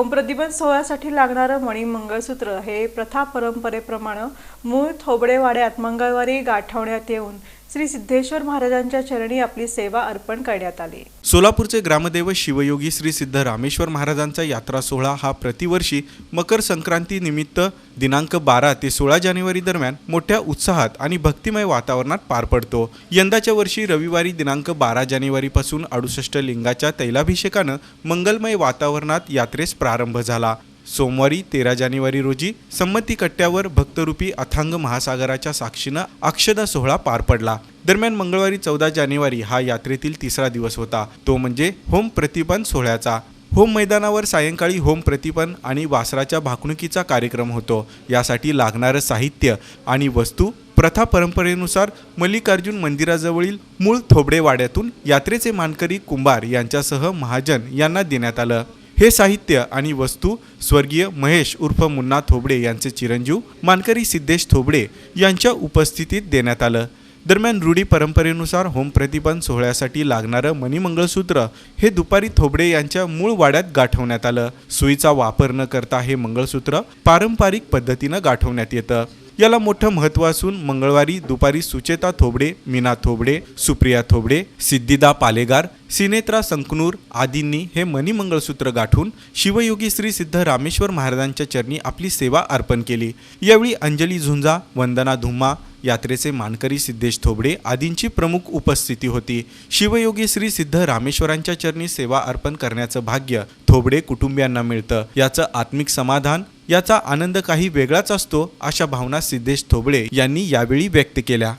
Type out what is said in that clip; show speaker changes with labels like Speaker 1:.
Speaker 1: Home सोहळ्यासाठी लागणारं मणी मंगळसूत्र हे प्रथा परंपरेप्रमाणे मूळ थोबडेवाड्यात मंगळवारी गाठवण्यात येऊन श्री सिद्धेश्वर महाराजांच्या चरणी आपली सेवा अर्पण करण्यात आली.
Speaker 2: सोलापूरचे ग्रामदेव शिवयोगी श्री सिद्ध रामेश्वर महाराजांचा यात्रा सोहळा हा प्रतिवर्षी मकर संक्रांती निमित्त दिनांक बारा ते सोळा जानेवारी दरम्यान मोठ्या उत्साहात आणि भक्तिमय वातावरणात पार पडतो. यंदाच्या वर्षी रविवारी दिनांक बारा जानेवारीपासून अडुसष्ट लिंगाच्या तैलाभिषेकानं मंगलमय वातावरणात यात्रेस प्रारंभ झाला. सोमवारी तेरा जानेवारी रोजी संमती कट्ट्यावर भक्तरूपी अथांग महासागराच्या साक्षीनं अक्षदा सोहळा पार पडला. दरम्यान मंगळवारी चौदा जानेवारी हा यात्रेतील तिसरा दिवस होता. तो म्हणजे होम प्रतिपन सोहळ्याचा. होम मैदानावर सायंकाळी होम प्रतिपन आणि वासराच्या भाकणुकीचा कार्यक्रम होतो. यासाठी लागणारं साहित्य आणि वस्तू प्रथा परंपरेनुसार मल्लिकार्जुन मंदिराजवळील मूळ थोबडे वाड्यातून यात्रेचे मानकरी कुंभार यांच्यासह महाजन यांना देण्यात आलं. हे साहित्य आणि वस्तू स्वर्गीय महेश उर्फ मुन्ना थोबडे यांचे चिरंजीव मानकरी सिद्धेश थोबडे यांच्या उपस्थितीत देण्यात आलं. दरम्यान रूढी परंपरेनुसार होम प्रतिबंध सोहळ्यासाठी लागणारं मणिमंगळसूत्र हे दुपारी थोबडे यांच्या मूळ वाड्यात गाठवण्यात आलं. सुईचा वापर न करता हे मंगळसूत्र पारंपरिक पद्धतीनं गाठवण्यात येतं. याला मोठं महत्त्व असून मंगळवारी दुपारी सुचेता थोबडे मीना थोबडे सुप्रिया थोबडे सिद्धिदा पालेगार सिनेत्रा संकनूर आदींनी हे मणिमंगळसूत्र गाठून शिवयोगी श्री सिद्ध रामेश्वर महाराजांच्या चरणी आपली सेवा अर्पण केली. यावेळी अंजली झुंजा वंदना धुम्मा यात्रेचे मानकरी सिद्धेश थोबडे आदींची प्रमुख उपस्थिती होती. शिवयोगी श्री सिद्ध रामेश्वरांच्या चरणी सेवा अर्पण करण्याचं भाग्य थोबडे कुटुंबियांना मिळतं. याचं आत्मिक समाधान याचा आनंद काही वेगळाच असतो अशा भावना सिद्धेश थोबडे यांनी यावेळी व्यक्त केल्या.